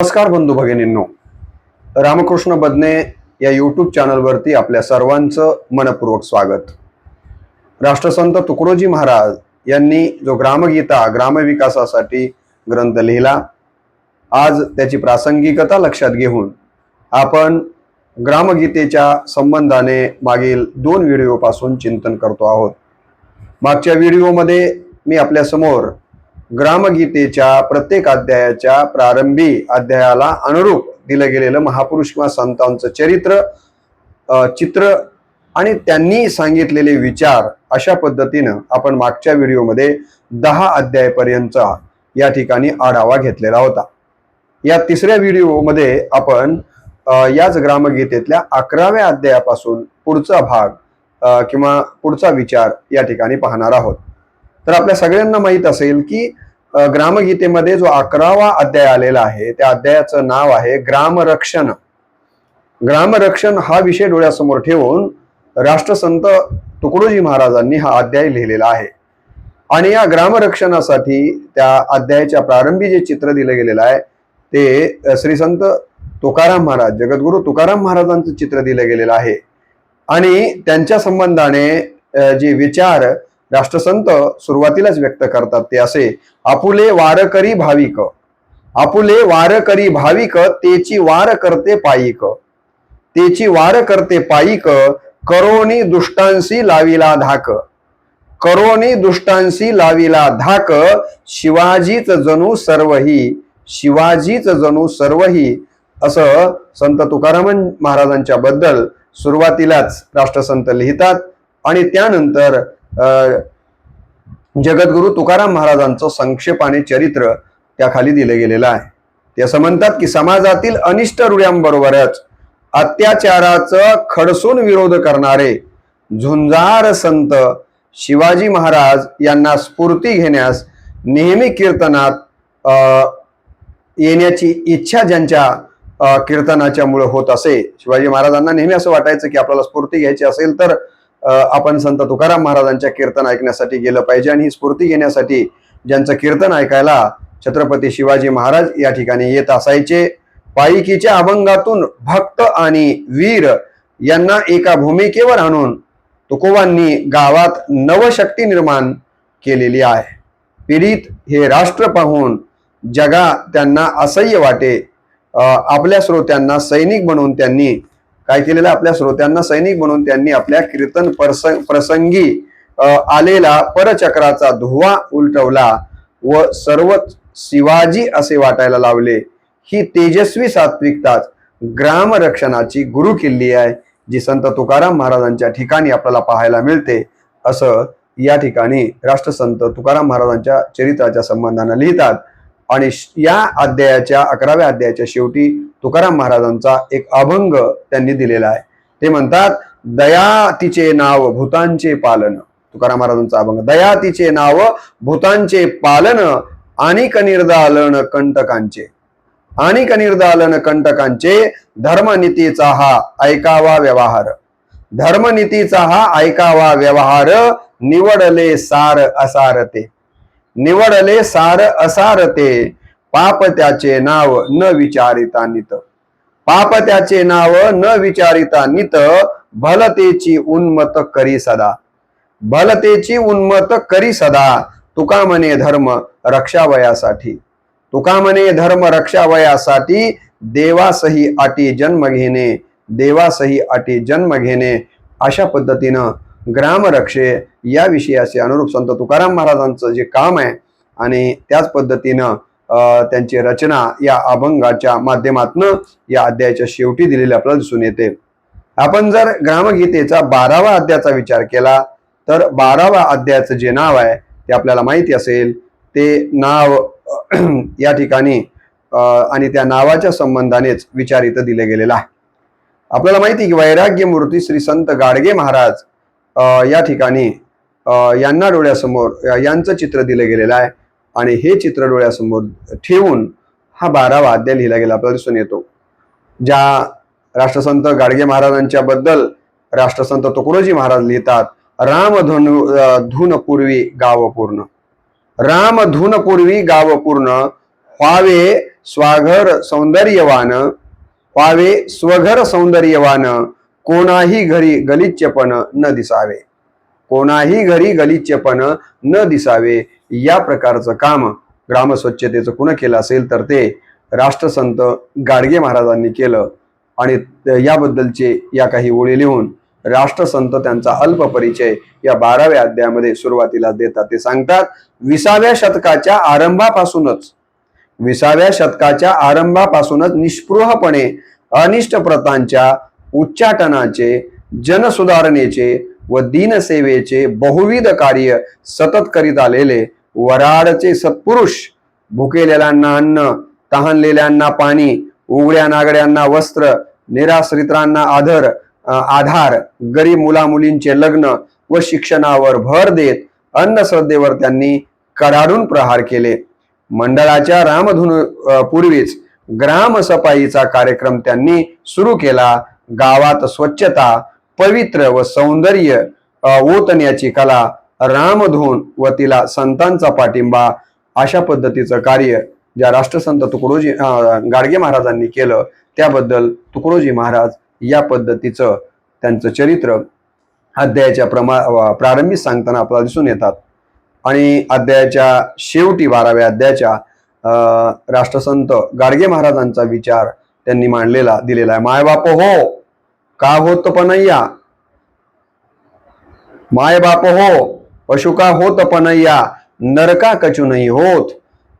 नमस्कार बंधू भगिनींनो. रामकृष्ण बदने या यूट्यूब चॅनलवरती आपल्या सर्वांचं मनपूर्वक स्वागत. राष्ट्रसंत तुकडोजी महाराज यांनी जो ग्रामगीता ग्रामविकासासाठी ग्रंथ लिहिला आज त्याची प्रासंगिकता लक्षात घेऊन आपण ग्रामगीतेच्या संबंधाने मागील दोन व्हिडिओपासून चिंतन करतो आहोत. मागच्या व्हिडिओमध्ये मी आपल्यासमोर ग्रामगीतेच्या प्रत्येक अध्यायाच्या प्रारंभी अध्यायाला अनुरूप दिलं गेलेलं महापुरुष किंवा संतांचं चरित्र चित्र आणि त्यांनी सांगितलेले विचार अशा पद्धतीनं आपण मागच्या व्हिडिओमध्ये दहा अध्यायपर्यंतचा या ठिकाणी आढावा घेतलेला होता. या तिसऱ्या व्हिडिओमध्ये आपण याच ग्रामगीतेतल्या अकराव्या अध्यायापासून पुढचा भाग किंवा पुढचा विचार या ठिकाणी पाहणार आहोत. तर आपल्या सगळ्यांना माहीत असेल की ग्रामगीतेमध्ये जो अकरावा अध्याय आलेला आहे त्या अध्यायाचं नाव आहे ग्रामरक्षण. ग्रामरक्षण हा विषय डोळ्यासमोर ठेवून राष्ट्रसंत तुकडोजी महाराजांनी हा अध्याय लिहिलेला आहे. आणि या ग्रामरक्षणासाठी त्या अध्यायाच्या प्रारंभी जे चित्र दिलं गेलेलं आहे ते श्री संत तुकाराम महाराज जगद्गुरु तुकाराम महाराजांचं चित्र दिलं गेलेलं आहे. आणि त्यांच्या संबंधाने जे विचार राष्ट्रसंत सुरुवातीलाच व्यक्त करतात ते असे आपुले वारकरी भाविक आपुले वारकरी भाविक तेची वार करते पायिक तेची वार करते पायिक करोनी दुष्टांशी लाविला धाक करोनी दुष्टांशी लाविला धाक शिवाजीच जणू सर्वही शिवाजीच जणू सर्वही. असं संत तुकाराम महाराजांच्या बद्दल सुरुवातीलाच राष्ट्रसंत लिहितात आणि त्यानंतर जगद्गुरु तुकाराम महाराजांचं संक्षेपाने चरित्र त्याखाली दिलं गेलेलं आहे. ते असं म्हणतात की समाजातील अनिष्ट रुळ्यांबरोबरच अत्याचाराचं खडसून विरोध करणारे झुंजार संत शिवाजी महाराज यांना स्फूर्ती घेण्यास नेहमी कीर्तनात येण्याची इच्छा ज्यांच्या कीर्तनाच्यामुळे कीर्तनाच्या मुळे होत असे. शिवाजी महाराजांना नेहमी असं वाटायचं की आपल्याला स्फूर्ती घ्यायची असेल तर आपण संत तुकाराम महाराजांच्या कीर्तन ऐकण्यासाठी गेलं पाहिजे आणि ही स्फूर्ती घेण्यासाठी ज्यांचं कीर्तन ऐकायला छत्रपती शिवाजी महाराज या ठिकाणी येत असायचे. पायिकीच्या अभंगातून भक्त आणि वीर यांना एका भूमिकेवर आणून तुकोबांनी गावात नवशक्ती निर्माण केलेली आहे. पीडित हे राष्ट्र पाहून जगा त्यांना असह्य वाटे. आपल्या श्रोत्यांना सैनिक बनवून त्यांनी काय केलेलं आपल्या श्रोत्यांना सैनिक म्हणून त्यांनी आपल्या कीर्तन प्रसंग प्रसंगी आलेला परचक्राचा धुवा उलटवला व सर्वच शिवाजी असे वाटायला लावले. ही तेजस्वी सात्विकताच ग्रामरक्षणाची गुरु किल्ली आहे जी संत तुकाराम महाराजांच्या ठिकाणी आपल्याला पाहायला मिळते. असं या ठिकाणी राष्ट्रसंत तुकाराम महाराजांच्या चरित्राच्या संबंधानं लिहितात. आणि श- या अध्यायाच्या अकराव्या अध्यायाच्या शेवटी तुकाराम महाराजांचा एक अभंग त्यांनी दिलेला आहे. ते म्हणतात दया तिचे नाव भूतांचे पालन. तुकाराम महाराजांचा अभंग दया तिचे नाव भूतांचे पालन आणि कनिर्दालन कंटकांचे. आणि कनिर्दालन कंटकांचे धर्मनीतीचा हा ऐकावा व्यवहार. धर्मनीतीचा हा ऐकावा व्यवहार निवडले सार असारते. निवडले सार असारते. पाप त्याचे नाव न विचारिता नित. पाप त्याचे नाव न विचारिता नित भलतेची उन्मत करी सदा. भलतेची उन्मत करी सदा तुका म्हणे धर्म रक्षावयासाठी. तुका म्हणे धर्म रक्षावयासाठी देवासही अटी जन्म घेणे देवासही अटी जन्म घेणे. अशा पद्धतीनं ग्रामरक्षे या विषयाचे अनुरूप संत तुकाराम महाराजांचं जे काम आहे आणि त्याच पद्धतीनं त्यांची रचना या अभंगाच्या माध्यमातून या अध्यायाच्या शेवटी दिलेली आपल्याला दिसून येते. आपण जर ग्रामगीतेचा बारावा अध्यायाचा विचार केला तर बारावा अध्यायाचं जे नाव आहे ते आपल्याला माहिती असेल ते नाव या ठिकाणी आणि त्या नावाच्या संबंधानेच विचार इथं दिले गेलेला आहे. आपल्याला माहिती आहे की वैराग्य मूर्ती श्री संत गाडगे महाराज या ठिकाणी यांना डोळ्यासमोर यांचं चित्र दिलं गेलेलं आहे. आणि हे चित्र डोळ्यासमोर ठेवून हा बारावा अध्याय लिहिला गेला आपल्याला दिसून येतो. ज्या राष्ट्रसंत गाडगे महाराजांच्या बद्दल राष्ट्रसंत तुकडोजी महाराज लिहितात राम धुनपूर्वी पूर्वी गाव पूर्ण. राम गाव पूर्ण व्हावे स्वाघर सौंदर्यवान व्हावे स्वघर सौंदर्यवान कोणाही घरी गलिच्यपण न दिसावे. कोणाही घरी गलिच्यपण न दिसावे. या प्रकारचं काम ग्रामस्वच्छतेचं कुणं केलं असेल तर ते राष्ट्रसंत गाडगे महाराजांनी केलं. आणि याबद्दलचे या काही ओळी लिहून राष्ट्रसंत त्यांचा अल्प परिचय या बाराव्या अध्यायामध्ये सुरुवातीला देतात. ते सांगतात विसाव्या शतकाच्या आरंभापासूनच विसाव्या शतकाच्या आरंभापासूनच निष्पृहपणे अनिष्ट प्रथांच्या उच्चाटनाचे जनसुधारणेचे व दीनसेवेचे बहुविध कार्य सतत करीत आलेले वराडचे सत्पुरुष भुकेलेल्यांना अन्न तहानलेल्यांना पाणी उघड्या नागड्यांना वस्त्र निराश्रितांना आधार आधार गरीब मुला मुलींचे लग्न व शिक्षणावर भर देत अन्नश्रद्धेवर त्यांनी कडाडून प्रहार केले. मंडळाच्या रामधुन पूर्वीच पूर्वीच ग्रामसफाईचा कार्यक्रम त्यांनी सुरू केला. गावात स्वच्छता पवित्र व सौंदर्य ओतण्याची कला रामधून व तिला संतांचा पाठिंबा अशा पद्धतीचं कार्य ज्या राष्ट्रसंत तुकडोजी गाडगे महाराजांनी केलं त्याबद्दल तुकडोजी महाराज या पद्धतीचं त्यांचं चरित्र अध्यायाच्या प्रमा प्रारंभी सांगताना आपल्याला दिसून येतात. आणि अध्यायाच्या शेवटी बाराव्या अध्यायाच्या राष्ट्रसंत गाडगे महाराजांचा विचार त्यांनी मांडलेला दिलेला आहे. मायबाप हो का होत पणय्या मायबाप हो पशु होत होत या नरका कचू नाही होत.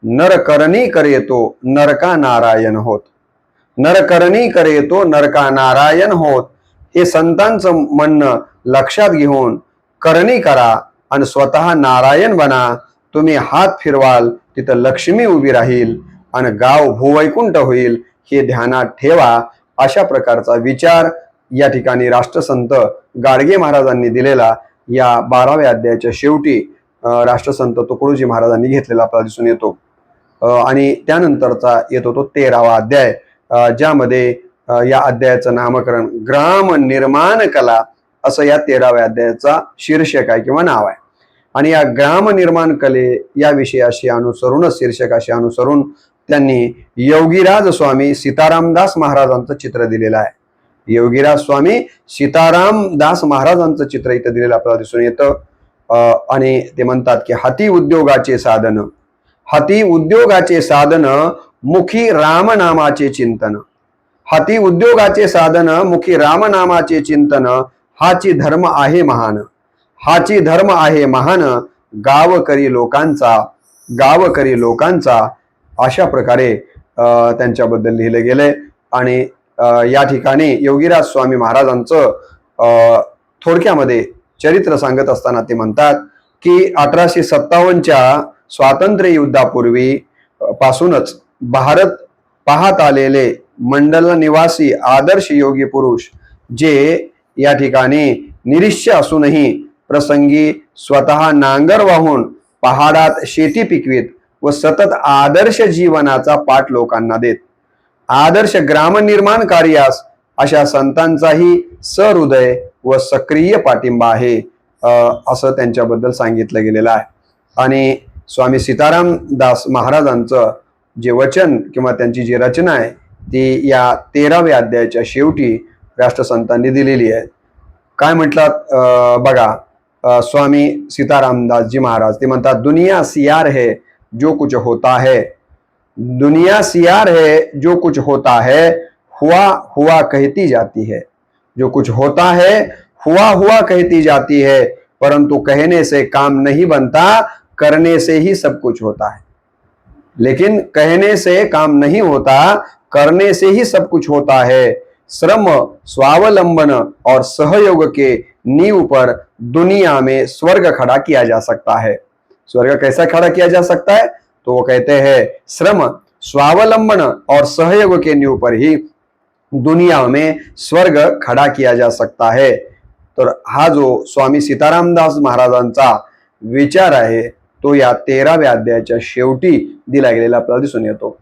नरकरणी करे तो नरका नारायण होत. नरकरणी करे तो नरका नारायण होत. हे संतांचं म्हणणं लक्षात घेऊन करणी करा आणि स्वतः नारायण बना. तुम्ही हात फिरवाल तिथं लक्ष्मी उभी राहील आणि गाव भूवैकुंठ होईल हे ध्यानात ठेवा. अशा प्रकारचा विचार या ठिकाणी राष्ट्रसंत गाडगे महाराजांनी दिलेला. या बाराव्या अध्यायाच्या शेवटी राष्ट्रसंत तुकडोजी महाराजांनी घेतलेला आपल्याला दिसून येतो. आणि त्यानंतरचा येतो तो तेरावा अध्याय ज्यामध्ये या अध्यायाचं नामकरण ग्राम निर्माण कला असं या तेराव्या अध्यायाचा शीर्षक आहे किंवा नाव आहे. आणि या ग्राम निर्माण कले या विषयाशी अनुसरूनच शीर्षकाशी अनुसरून त्यांनी योगीराज स्वामी सीतारामदास महाराजांचं चित्र दिलेलं आहे. योगीराज स्वामी सीताराम दास महाराजांचं चित्र इथं दिलेलं आपल्याला दिसून येतं. आणि ते म्हणतात की हाती उद्योगाचे साधन. हाती उद्योगाचे साधन मुखी रामनामाचे चिंतन. हाती उद्योगाचे साधन मुखी रामनामाचे चिंतन हाची धर्म आहे महान. हाची धर्म आहे महान गावकरी लोकांचा गावकरी लोकांचा अशा प्रकारे त्यांच्याबद्दल लिहिलं गेलंय आणि या ठिकाणी योगीराज स्वामी महाराजांचं अं, थोडक्यामध्ये चरित्र सांगत असताना ते म्हणतात की अठराशे सत्तावन्नच्या स्वातंत्र्य युद्धापूर्वी पासूनच भारत पाहत आलेले मंडल निवासी आदर्श योगी पुरुष जे या ठिकाणी निरीश्य असूनही प्रसंगी स्वतः नांगर वाहून पहाडात शेती पिकवीत व सतत आदर्श जीवनाचा पाठ लोकांना देत. आदर्श ग्रामनिर्माण कार्यास अशा संतांचाही सहृदय व सक्रिय पाठिंबा आहे असं त्यांच्याबद्दल सांगितलं गेलेलं आहे. आणि स्वामी सीताराम दास महाराजांचं जे वचन किंवा त्यांची जी रचना आहे ती या तेराव्या अध्यायाच्या शेवटी राष्ट्रसंतांनी दिलेली आहे. काय म्हटलात? बघा स्वामी सीतारामदासजी महाराज ते म्हणतात दुनिया सियार है जो कुछ होता है. दुनिया सियार है, जो कुछ होता है, हुआ हुआ कहती जाती है। जो कुछ होता है, हुआ हुआ कहती जाती है, परंतु कहने से काम नहीं बनता, करने से ही सब कुछ होता है। लेकिन कहने से काम नहीं होता, करने से ही सब कुछ होता है। श्रम, स्वावलंबन और सहयोग के नींव पर दुनिया में स्वर्ग खड़ा किया जा सकता है। स्वर्ग कैसा खड़ा किया जा सकता है? तो वो कहते हैं श्रम स्वावलंबन और सहयोग के नींव पर ही दुनिया में स्वर्ग खड़ा किया जा सकता है। तर हा जो स्वामी सीतारामदास महाराजांचा विचार आहे तो या तेराव्या अध्यायाच्या शेवटी दिला गेलेला आपल्याला दिसून येतो.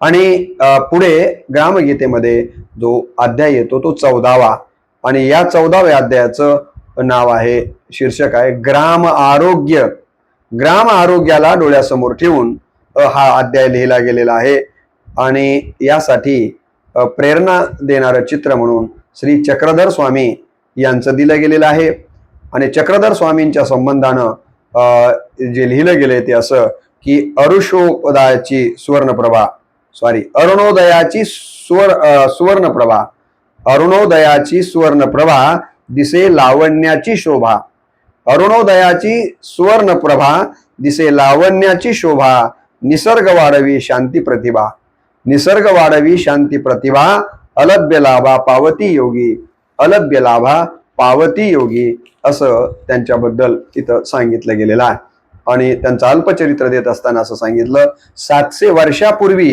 आणि पुढे ग्रामगीतेमध्ये जो अध्याय येतो तो चौदावा. आणि या चौदाव्या अध्यायाचं नाव आहे शीर्षक आहे ग्राम आरोग्य. ग्राम आरोग्याला डोळ्यासमोर ठेवून हा अध्याय लिहिला गेलेला आहे. आणि यासाठी प्रेरणा देणारं चित्र म्हणून श्री चक्रधर स्वामी यांचं दिलं गेलेलं आहे. आणि चक्रधर स्वामींच्या संबंधानं जे लिहिलं गेले ते असं की अरुषोदयाची सुवर्णप्रभा सॉरी अरुणोदयाची सुवर सुवर्णप्रभा अरुणोदयाची सुवर्णप्रभा दिसे लावण्याची शोभा अरुणोदयाची सुवर्णप्रभा दिसे लावण्याची शोभा निसर्ग वाढवी शांती प्रतिभा. निसर्ग वाढवी शांती प्रतिभा. अलभ्य लाभा पावती योगी. अलभ्य लाभा पावती योगी. असं त्यांच्याबद्दल इथं सांगितलं गेलेलं आहे. आणि त्यांचं अल्पचरित्र देत असताना असं सांगितलं सातशे वर्षापूर्वी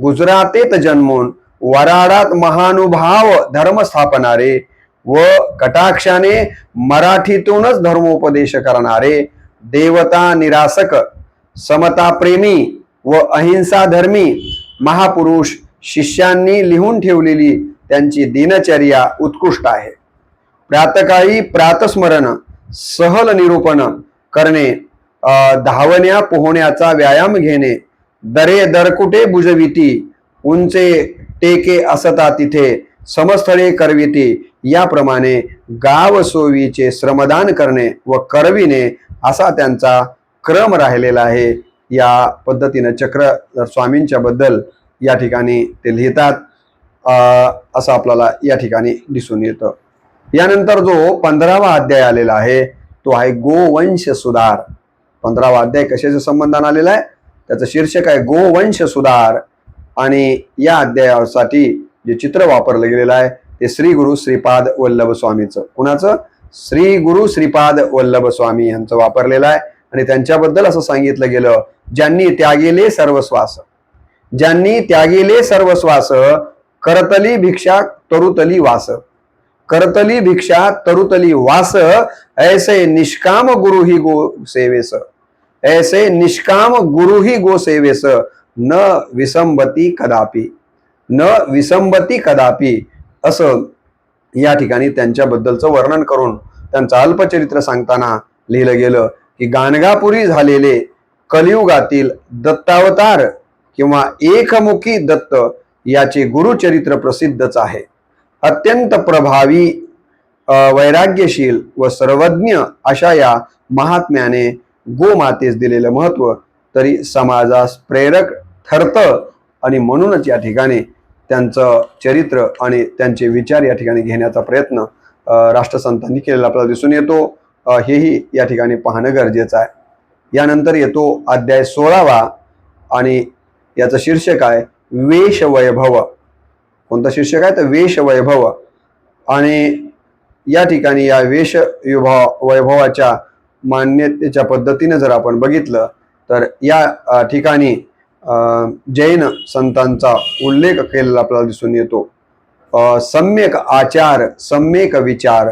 गुजरातेत जन्मून वराडात महानुभाव धर्म स्थापणारे व कटाक्षाने मराठीतूनच धर्मोपदेश करणारे देवता निरासक समता प्रेमी व अहिंसा धर्मी महापुरुष शिष्यांनी लिहून ठेवलेली त्यांची दिनचर्या उत्कृष्ट आहे. प्रातकाळी प्रातस्मरण सहल निरूपण करणे धावण्या पोहण्याचा व्यायाम घेणे दरे दरकुटे बुजविती उंचे टेके असता तिथे समस्थळे करविती याप्रमाणे गाव सोयीचे श्रमदान करणे व करविणे असा त्यांचा क्रम राहिलेला आहे. या पद्धतीनं चक्र स्वामींच्या बद्दल या ठिकाणी ते लिहितात. असं आपल्याला या ठिकाणी दिसून येतं. यानंतर जो पंधरावा अध्याय आलेला आहे तो आहे गोवंश सुधार. पंधरावा अध्याय कशाच्या संबंधाने आलेला आहे? त्याचं शीर्षक आहे गोवंश सुधार. आणि या अध्यायासाठी जे चित्र वापरलं गेलेलं आहे ते श्री गुरु श्रीपाद वल्लभ स्वामीचं. कुणाचं? श्री गुरु श्रीपाद वल्लभ स्वामी यांचं वापरलेलं आहे. आणि त्यांच्याबद्दल असं सांगितलं गेलं ज्यांनी त्यागेले सर्वस्वास. ज्यांनी त्यागेले सर्वस्वास करतली भिक्षा तरुतली वास. करतली भिक्षा तरुतली वास ऐसे निष्काम गुरु ही गो सेवेस. ऐसे निष्काम गुरु ही गो सेवेस. न विसंबती कदापि. न विसंबती कदापि. असं या ठिकाणी त्यांच्याबद्दलचं वर्णन करून त्यांचं अल्पचरित्र सांगताना लिहिलं गेलं. की गाणगापुरी झालेले कलियुगातील दत्तावतार किंवा एकमुखी दत्त याचे गुरुचरित्र प्रसिद्धच आहे. अत्यंत प्रभावी वैराग्यशील व सर्वज्ञ अशा या महात्म्याने गोमातेस दिलेलं महत्त्व तरी समाजास प्रेरक ठरतं आणि म्हणूनच या ठिकाणी त्यांचं चरित्र आणि त्यांचे विचार या ठिकाणी घेण्याचा प्रयत्न राष्ट्रसंतांनी केलेला आपल्याला दिसून येतो. हेही या ठिकाणी पाहणं गरजेचं आहे. यानंतर येतो अध्याय सोळावा आणि याचं शीर्षक आहे वेश वैभव कोणतं शीर्षक आहे? तर वेश वैभव आणि या ठिकाणी या वेश विभाव वैभवाच्या मान्यतेच्या पद्धतीने जर आपण बघितलं तर या ठिकाणी जैन संतांचा उल्लेख केलेला आपल्याला दिसून येतो. सम्यक आचार सम्यक विचार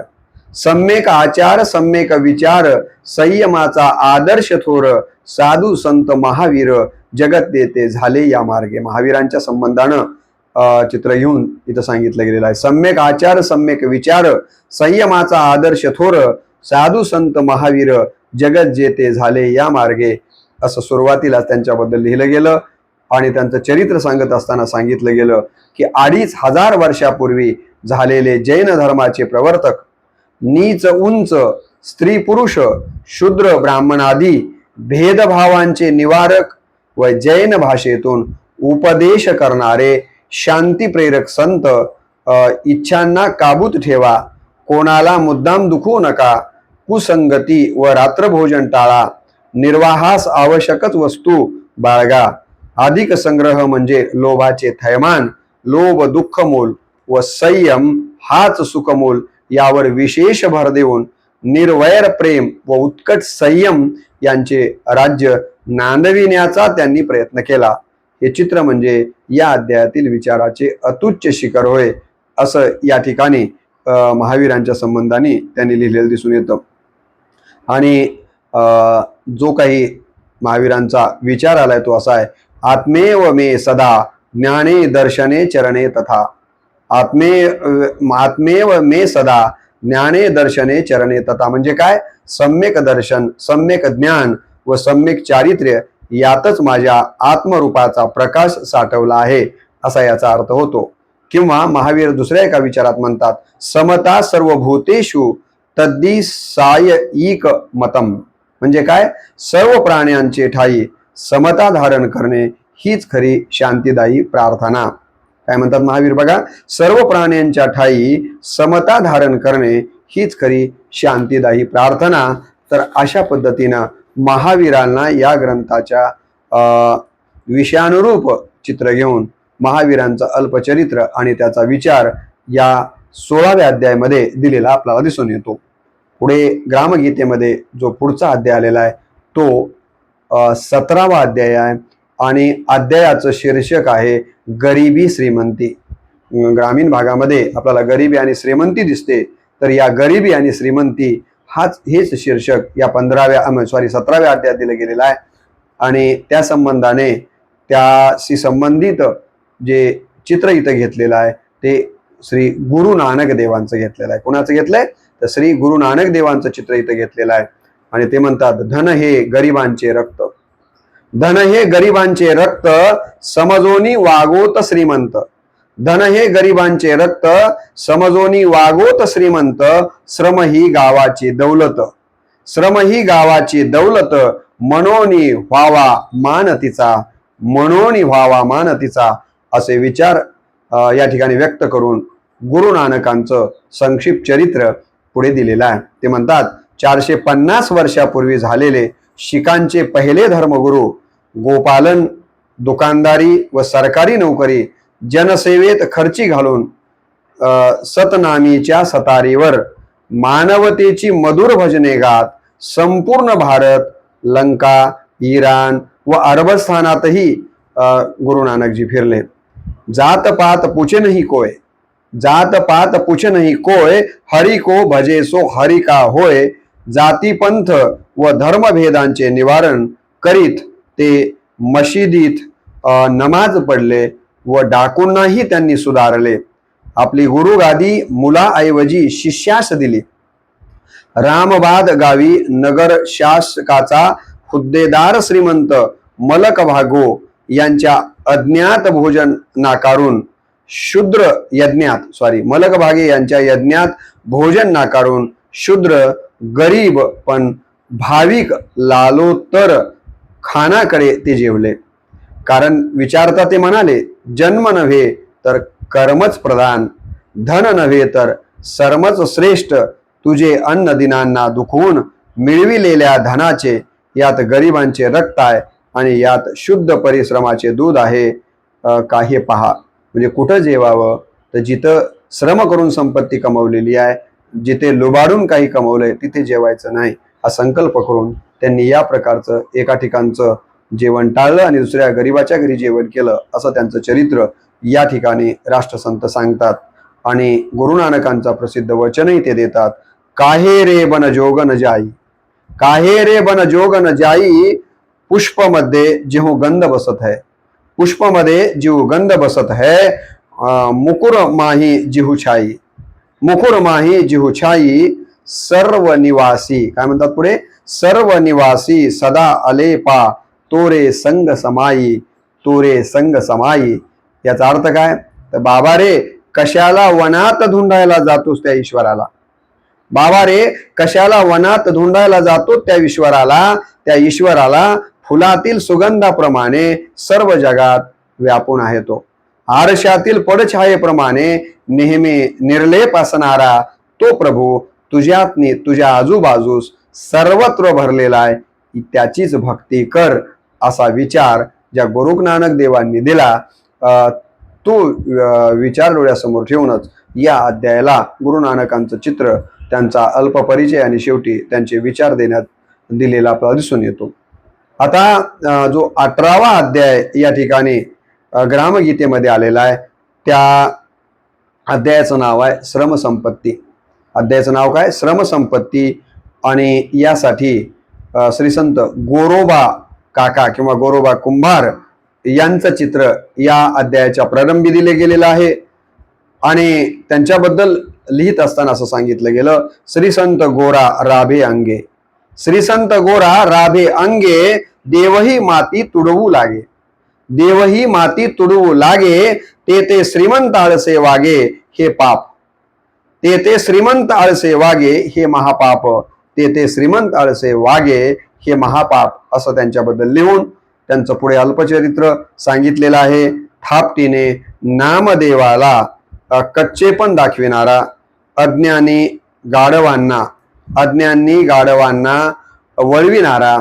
सम्यक आचार सम्यक विचार संयमाचा आदर्श थोर साधू संत महावीर जगत देते झाले या मार्गे. महावीरांच्या संबंधानं चित्र घेऊन इथं सांगितलं गेलेलं आहे. सम्यक आचार सम्यक विचार संयमाचा आदर्श थोर साधू संत महावीर जगत जेते झाले या मार्गे. असं सुरुवातीला त्यांच्याबद्दल लिहिलं गेलं आणि त्यांचं चरित्र सांगत असताना सांगितलं गेलं की अडीच हजार वर्षापूर्वी झालेले जैन धर्माचे प्रवर्तक नीच उंच स्त्री पुरुष शूद्र ब्राह्मण आदी भेदभावांचे निवारक व जैन भाषेतून उपदेश करणारे शांती प्रेरक संत इच्छांना काबूत ठेवा. कोणाला मुद्दाम दुखवू नका. कुसंगती व रात्रभोजन टाळा. निर्वाहास आवश्यकच वस्तू बाळगा. अधिक संग्रह म्हणजे लोभाचे थैमान लोभ दुःखमूल व संयम हाच सुखमूल यावर विशेष भर देऊन निर्वैर प्रेम व उत्कट संयम यांचे राज्य नांदविण्याचा त्यांनी प्रयत्न केला. हे चित्र म्हणजे या अध्यायातील विचाराचे अतुच्च शिखर होय असं या ठिकाणी महावीरांच्या संबंधाने त्यांनी लिहिलेलं दिसून येतं. आणि जो काही महावीरांचा विचार आलाय तो असा आहे आत्मेव मे सदा ज्ञाने दर्शने चरणे तथा आत्मे आत्मेव मे सदा ज्ञाने दर्शने चरणे तथा. म्हणजे काय? सम्यक दर्शन सम्यक ज्ञान व सम्यक चारित्र्य यातच माझ्या आत्मरूपाचा प्रकाश साठवला आहे असा याचा अर्थ होतो. किंवा महावीर दुसऱ्या एका विचारात म्हणतात समता सर्व भूतेषु तद्दी सायिक मतम. म्हणजे काय? सर्व प्राण्यांचे ठाई समता धारण करणे हीच खरी शांतीदायी प्रार्थना. काय म्हणतात महावीर? बघा सर्व प्राण्यांच्या ठाई समता धारण करणे हीच खरी शांतीदायी प्रार्थना. तर अशा पद्धतीनं महावीरांना या ग्रंथाच्या विषयानुरूप चित्र घेऊन महावीरांचं अल्पचरित्र आणि त्याचा विचार या सोळाव्या अध्यायामध्ये दिलेला आपल्याला दिसून येतो. पुढे ग्रामगीतेमध्ये जो पुढचा अध्याय आलेला आहे तो सतरावा अध्याय आहे. आणि अध्यायाचं शीर्षक आहे गरिबी श्रीमंती. ग्रामीण भागामध्ये आपल्याला गरिबी आणि श्रीमंती दिसते. तर या गरिबी आणि श्रीमंती हाच हेच शीर्षक या पंधराव्या सॉरी सतराव्या अध्यायात दिलं गेलेलं आहे. आणि त्या संबंधाने त्याशी संबंधित जे चित्र इथं घेतलेलं आहे ते श्री गुरु नानक देवांचं घेतलेलं आहे. कोणाचं घेतलंय? तर श्री गुरु नानक देवांचं चित्र इथं घेतलेलं आहे. आणि ते म्हणतात धन हे गरिबांचे रक्त. धन हे गरिबांचे रक्त समजोनी वागोत श्रीमंत. धन हे गरिबांचे रक्त समजोनी वागोत श्रीमंत. श्रम ही गावाची दौलत. श्रम ही गावाची दौलत. मनोनी व्हावा मान तिचा मनोनी व्हावा मान तिचा असे विचार या ठिकाणी व्यक्त करून गुरु नानकांचं संक्षिप्त चरित्र पुढे दिलेलं आहे. ते म्हणतात चारशे पन्नास वर्षापूर्वी झालेले शिखांचे पहिले धर्मगुरू गोपालन दुकानदारी व सरकारी नोकरी जनसेवेत खर्ची घालून सतनामीच्या सतारीवर मानवतेची मधुर भजने गात संपूर्ण भारत लंका इराण व अरबस्थानातही गुरु नानकजी फिरले. जात पात पुचे नहीं कोय जात पात पुछ नहीं कोय हरी को भजे सो हरी का होय जाती पंथ व धर्मभेदांचे निवारण करीत ते मशिदीत नमाज पडले व डाकूंनाही त्यांनी सुधारले. आपली गुरुगादी मुलाऐवजी शिष्यास दिली. रामबाद गावी नगर शासकाचा हुद्देदार श्रीमंत मलक भागो यांच्या अज्ञात भोजन नाकारून शूद्र यज्ञात सॉरी मलक भागे यांच्या यज्ञात भोजन नाकारून शूद्र गरीब पण भाविक लालोत्तर खानाकडे ते जेवले. कारण विचारता ते म्हणाले जन्म नव्हे तर कर्मच प्रधान धन नव्हे तर सर्मच श्रेष्ठ. तुझे अन्न दिनांना दुखवून मिळविलेल्या धनाचे यात गरिबांचे रक्त आहे आणि यात शुद्ध परिश्रमाचे दूध आहे. काही पहा. म्हणजे कुठं जेवावं? तर जिथं श्रम करून संपत्ती कमवलेली आहे जिथे लुबाडून काही कमवलंय तिथे जेवायचं नाही. हा संकल्प करून त्यांनी या प्रकारचं एका ठिकाणचं जेवण टाळलं आणि दुसऱ्या गरीबाच्या घरी जेवण केलं असं त्यांचं चरित्र या ठिकाणी राष्ट्रसंत सांगतात. आणि गुरु नानकांचा प्रसिद्ध वचनही ते देतात. काहे रे बन जोग न जाई? काहे रे बन जोग न जाई? पुष्पमध्ये गंध बसत है. पुष्पमध्ये जीव गंध बसत है मुकुर माही जिहू छाई. मुकुर माही जिहू छाई सर्व निवासी काय म्हणतात पुढे? सर्व निवासी सदा अलेपा. तोरे संग समाई. तोरे संग समाई. याचा अर्थ काय? तर बाबा रे कशाला वनात धुंडायला जातोस त्या ईश्वराला? बाबा रे कशाला वनात धुंडायला जातो त्या ईश्वराला? त्या ईश्वराला फुलातील सुगंधाप्रमाणे सर्व जगात व्यापून आहे तो. आरशातील पडछायेप्रमाणे नेहमी निर्लेप असणारा तो प्रभू तुझ्यात तुझ्या आजूबाजूस सर्वत्र भरलेला आहे त्याचीच भक्ती कर असा विचार ज्या गुरु नानक देवांनी दिला. तो विचार डोळ्यासमोर ठेवूनच या अध्यायाला गुरु नानकांचं चित्र त्यांचा अल्प परिचय आणि शेवटी त्यांचे विचार देण्यात दिलेला आपल्याला दिसून येतो. आता जो अठरावा अध्याय या ठिकाणी ग्रामगीतेमध्ये आलेला आहे त्या अध्यायाचं नाव आहे श्रमसंपत्ती. अध्यायाचं नाव काय? श्रमसंपत्ती. आणि यासाठी श्रीसंत श्री संत गोरोबा काका किंवा गोरोबा कुंभार यांचं चित्र या अध्यायाच्या प्रारंभी दिले गेलेलं आहे. आणि त्यांच्याबद्दल लिहित असताना असं सांगितलं गेलं श्री संत गोरा राभे अंगे. श्री संत गोरा राभे अंगे देवही माती तुडवू लागे. देवही माती तुडवू लागे ते ते श्रीमंत आळसे वागे हे पाप ते ते श्रीमंत आळसे वागे हे महापाप. ते ते श्रीमंत आळसे वागे हे महापाप असं त्यांच्याबद्दल लिहून त्यांचं पुढे अल्पचरित्र सांगितलेलं आहे. थापटीने नामदेवाला कच्चेपण कच्चे पण दाखविणारा अज्ञानी गाढवांना अज्ञानी गाढवांना वळविणारा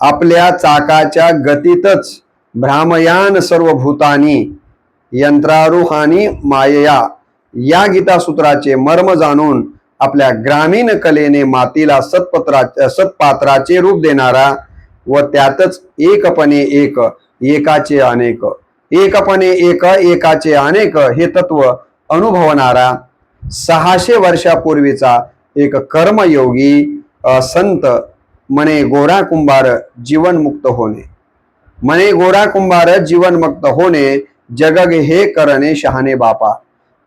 आपल्या चाकाच्या गतीतच भ्रामयान सर्व भूतानी यंत्रारूहानी मायया या गीतासूत्राचे मर्म जाणून आपल्या ग्रामीण कलेने मातीला सत्पत्रा सत्पात्राचे रूप देणारा व त्यातच एकपणे एक एकाचे अनेक एकपणे एक एकाचे अनेक हे तत्व अनुभवणारा सहाशे वर्षापूर्वीचा एक कर्मयोगी संत मने गोरा कुंभार जीवनमुक्त होणे. मने गोरा कुंभार जीवनमुक्त होणे जग हे करणे शहाणे बापा.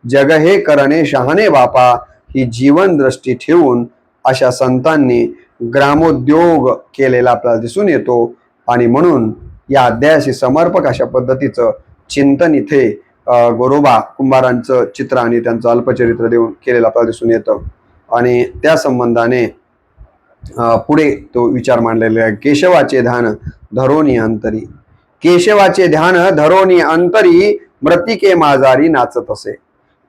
जग हे करणे शहाणे बापा ही जीवन दृष्टी ठेवून अशा संतांनी ग्रामोद्योग केलेला आपल्याला दिसून येतो. आणि म्हणून या अध्यायाशी समर्पक अशा पद्धतीचं चिंतन इथे गोरोबा कुंभारांचं चित्र आणि त्यांचं अल्पचरित्र देऊन केलेलं आपल्याला दिसून येतं. आणि त्या संबंधाने पुढे तो विचार मांडलेला आहे. केशवाचे ध्यान धरोनी अंतरी. केशवाचे ध्यान धरोनी अंतरी मृतिके माजारी नाचत असे.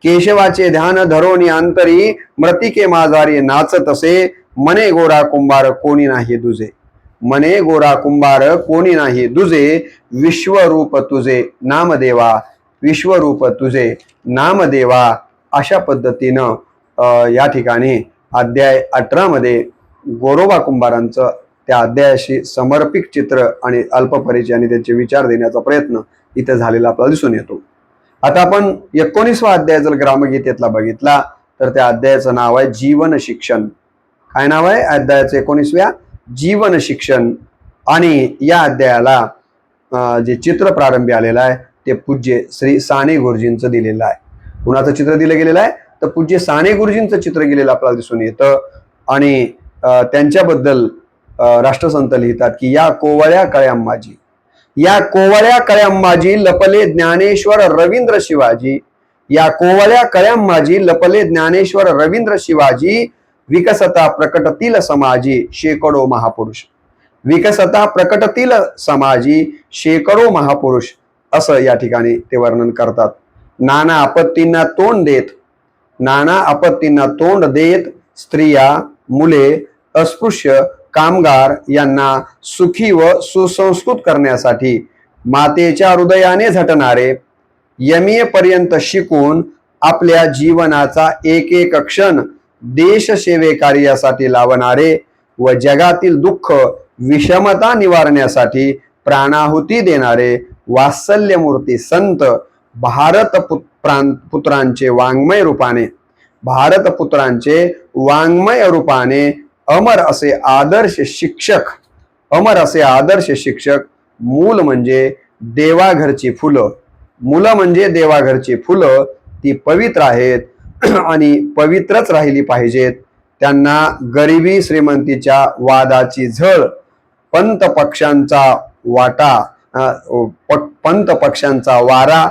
केशवाचे ध्यान धरोनी अंतरी मृतिके माझारी नाचत असे मने गोरा कुंभार कोणी नाही दुजे. मने गोरा कुंभार कोणी नाही दुजे विश्वरूप तुझे नामदेवा विश्वरूप तुझे नामदेवा अशा पद्धतीनं या ठिकाणी अध्याय अठरामध्ये गोरोबा कुंभारांचं त्या अध्यायाशी समर्पित चित्र आणि अल्पपरिचय आणि त्यांचे विचार देण्याचा प्रयत्न इथं झालेला आपल्याला दिसून येतो. आता आपण एकोणीसवा अध्याय जर ग्रामगीतेतला बघितला तर त्या अध्यायाचं नाव आहे जीवन शिक्षण. काय नाव आहे? अध्यायाचं एकोणीसव्या जीवन शिक्षण. आणि या अध्यायाला जे चित्र प्रारंभी आलेलं आहे ते पूज्य श्री साने गुरुजींचं दिलेलं आहे. कुणाचं चित्र दिलं गेलेलं आहे? तर पूज्य साने गुरुजींचं चित्र गेलेलं आपल्याला दिसून येतं. आणि त्यांच्याबद्दल राष्ट्रसंत लिहितात की या कोवळ्या कळ्यांबाजी या कोवळ्या कळ्यांबाजी लपले ज्ञानेश्वर रवींद्र शिवाजी. या कोवळ्या कळ्यांबाजी लपले ज्ञानेश्वर रवींद्र शिवाजी विकसता प्रकटतील समाजी शेकडो महापुरुष. विकसता प्रकटतील समाजी शेकडो महापुरुष असं या ठिकाणी ते वर्णन करतात. नाना आपत्तींना तोंड देत नाना आपत्तींना तोंड देत स्त्रिया मुले अस्पृश्य कामगार यांना सुखी व सुसंस्कृत करण्यासाठी मातेच्या हृदयाने झटणारे यमीयपर्यंत शिकून आपल्या जीवनाचा एक एक क्षण देश सेवे कार्यासाठी लावणारे व जगातील दुःख विषमता निवारण्यासाठी प्राणाहुती देणारे वात्सल्यमूर्ती संत भारत पुत- पुत्रांचे वाङ्मय रूपाने भारत पुत्रांचे वाङ्मय रूपाने अमर असे आदर्श शिक्षक अमर असे आदर्श शिक्षक मूल म्हणजे देवाघरची फुलं. मुलं म्हणजे देवाघरची फुलं ती पवित्र आहेत आणि पवित्रच राहिली पाहिजेत. त्यांना गरिबी श्रीमंतीच्या वादाची झळ पंत पक्षांचा वाटा प- पंत पक्षांचा वारा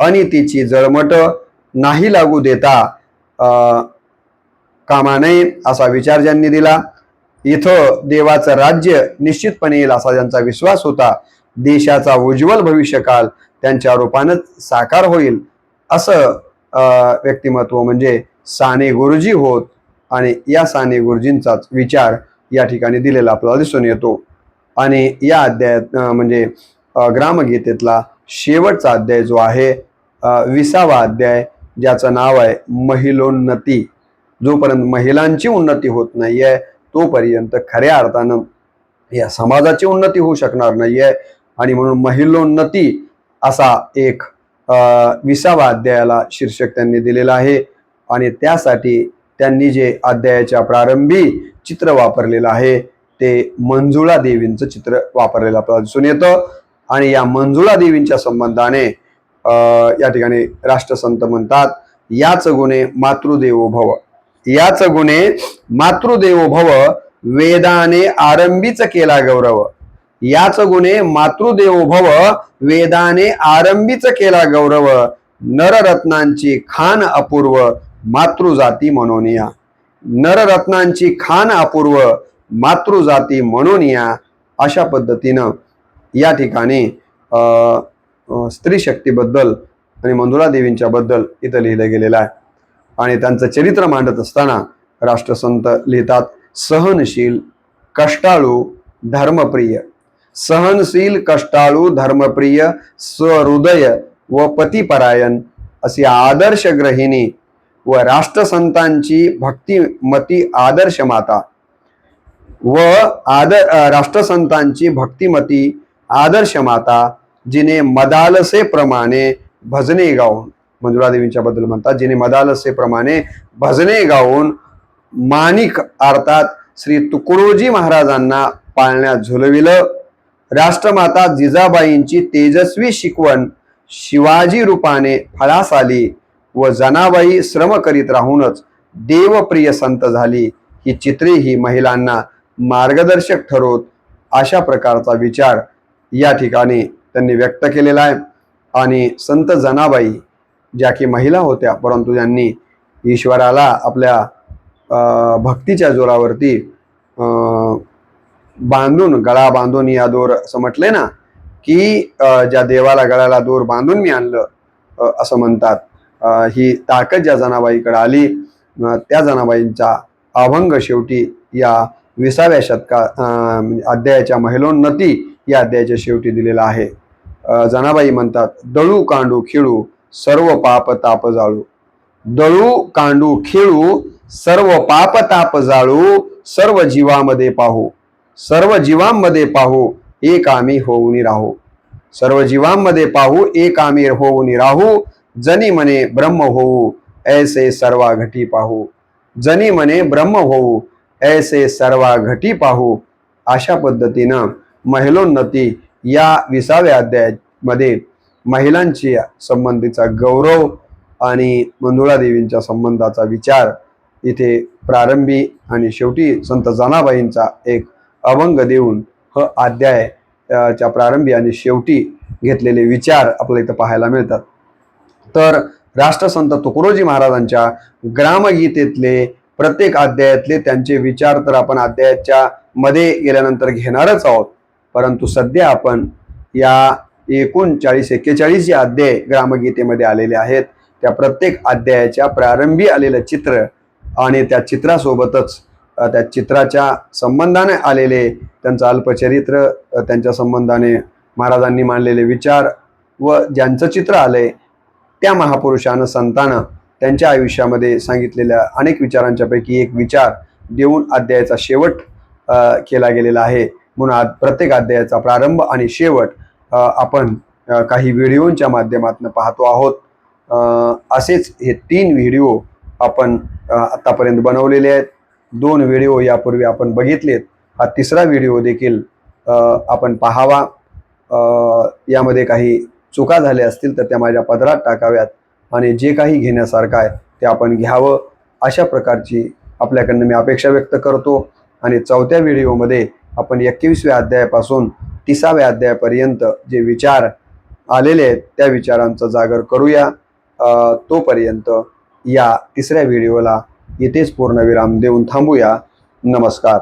आणि तिची जळमट नाही लागू देता कामा नये असा विचार ज्यांनी दिला. इथं देवाचं राज्य निश्चितपणे येईल असा ज्यांचा विश्वास होता देशाचा उज्ज्वल भविष्यकाल त्यांच्या रूपानंच साकार होईल असं व्यक्तिमत्व म्हणजे साने गुरुजी होत आणि या साने गुरुजींचाच विचार या ठिकाणी दिलेला आपल्याला दिसून येतो. आणि या अध्यायात म्हणजे ग्रामगीतेतला शेवटचा अध्याय जो आहे विसावा अध्याय ज्याचं नाव आहे महिलोन्नती. जोपर्यंत महिलांची उन्नती होत नाही आहे तोपर्यंत खऱ्या अर्थानं या समाजाची उन्नती होऊ शकणार नाही आहे आणि म्हणून महिलोन्नती असा एक विसावा अध्यायाला शीर्षक त्यांनी दिलेलं आहे. आणि त्यासाठी त्यांनी जे अध्यायाच्या प्रारंभी चित्र वापरलेलं आहे ते मंजुळा देवींचं चित्र वापरलेलं आपल्याला दिसून येतं. आणि या मंजुळा देवींच्या संबंधाने या ठिकाणी राष्ट्रसंत म्हणतात याच गुणे मातृदेवो भव. याच गुणे मातृदेवो भव वेदाने आरंभीच केला गौरव. याच गुणे मातृदेवो भव वेदाने आरंभीच केला गौरव. नररत्नांची खान अपूर्व मातृजाती म्हणूनिया नररत्नांची खान अपूर्व मातृजाती म्हणूनिया अशा पद्धतीनं या ठिकाणी स्त्री शक्तीबद्दल आणि मंजुळा देवींच्या बद्दल इथं लिहिलं गेलेलं आहे. आणि त्यांचं चरित्र मांडत असताना राष्ट्रसंत लिहितात सहनशील कष्टाळू धर्मप्रिय सहनशील कष्टाळू धर्मप्रिय स्वहृदय व पतिपरायण अशी आदर्श ग्रहिणी व राष्ट्रसंतांची भक्तिमती आदर्श माता व आदर राष्ट्रसंतांची भक्तिमती आदर्श माता जिने मदालसेप्रमाणे भजने गाऊन मंजुळादेवींच्या बद्दल म्हणतात जिने मदालसेप्रमाणे भजने गाऊन माणिक अर्थात श्री तुकडोजी महाराजांना पाळण्यात झुलविलं. राष्ट्रमाता जिजाबाईंची तेजस्वी शिकवण शिवाजी रूपाने फळास आली व जनाबाई श्रम करीत राहूनच देवप्रिय संत झाली. ही चित्रे ही महिलांना मार्गदर्शक ठरवत अशा प्रकारचा विचार या ठिकाणी त्यांनी व्यक्त केलेला आहे. आणि संत जनाबाई ज्या की महिला होत्या परंतु त्यांनी ईश्वराला आपल्या भक्तीच्या जोरावरती बांधून गळा बांधून या दोर असं म्हटले ना की ज्या देवाला गळ्याला दोर बांधून मी आणलं असं म्हणतात. ही ताकद ज्या जनाबाईकडे आली त्या जनाबाईंचा अभंग शेवटी या विसाव्या शतका म्हणजे अध्यायाच्या महिलोन्नती या अध्यायाच्या शेवटी दिलेला आहे. जनाबाई म्हणतात दळू कांडू खिळू सर्व पाप ताप जाळू. दळू कांडू खेळू सर्व पाप ताप जाळू सर्व जीवामध्ये पाहू. सर्व जीवांमध्ये पाहू एक आम्ही होऊन राहू. सर्व जीवांमध्ये पाहू एक आम्ही होऊन राहू. जनी म्हणे ब्रह्म होऊ ऐसे सर्वा घटी पाहू. जनी म्हणे ब्रह्म होऊ ऐसे सर्वा घटी पाहू. अशा पद्धतीनं महिलोन्नती या विसाव्या अध्यायामध्ये महिलांची संबंधीचा गौरव आणि मंजुळा देवींच्या संबंधाचा विचार इथे प्रारंभी आणि शेवटी संत जनाबाईंचा एक अभंग देऊन ह अध्याय च्या प्रारंभी आणि शेवटी घेतलेले विचार आपल्या इथं पाहायला मिळतात. तर राष्ट्रसंत तुकडोजी महाराजांच्या ग्रामगीतेतले प्रत्येक अध्यायातले त्यांचे विचार तर आपण अध्यायाच्या मध्ये गेल्यानंतर घेणारच आहोत. परंतु सध्या आपण या एकूण चाळीस एक्केचाळीस जे अध्याय ग्रामगीतेमध्ये आलेले आहेत त्या प्रत्येक अध्यायाच्या प्रारंभी आलेलं चित्र आणि त्या चित्रासोबतच त्या चित्राच्या संबंधाने आलेले त्यांचं अल्पचरित्र त्यांच्या संबंधाने महाराजांनी मांडलेले विचार व ज्यांचं चित्र आलंय त्या महापुरुषानं संतानं त्यांच्या आयुष्यामध्ये सांगितलेल्या अनेक विचारांच्यापैकी एक विचार देऊन अध्यायाचा शेवट केला गेलेला आहे. म्हणून प्रत्येक अध्यायाचा प्रारंभ आणि शेवट आपण काही व्हिडिओच्या माध्यमातून पाहतो आहोत. असेच हे तीन व्हिडिओ आपण आत्तापर्यंत बनवलेले आहेत. दोन व्हिडिओ यापूर्वी आपण बघितलेत. हा तिसरा व्हिडिओ देखील आपण पाहावा. यामध्ये काही चुका झाल्या असतील तर त्या माझ्या पदरात टाकाव्यात आणि जे काही घेण्यासारखं आहे ते आपण घ्यावं. अशा प्रकारची आपल्याकडनं मी अपेक्षा व्यक्त करतो आणि चौथ्या व्हिडिओमध्ये आपण एकवीसव्या अध्यायापासून तिसाव्या अध्यायापर्यंत जे विचार आलेले आहेत त्या विचारांचा जागर करूया. तोपर्यंत या तिसऱ्या व्हिडिओला इथेच पूर्णविराम देऊन थांबूया. नमस्कार.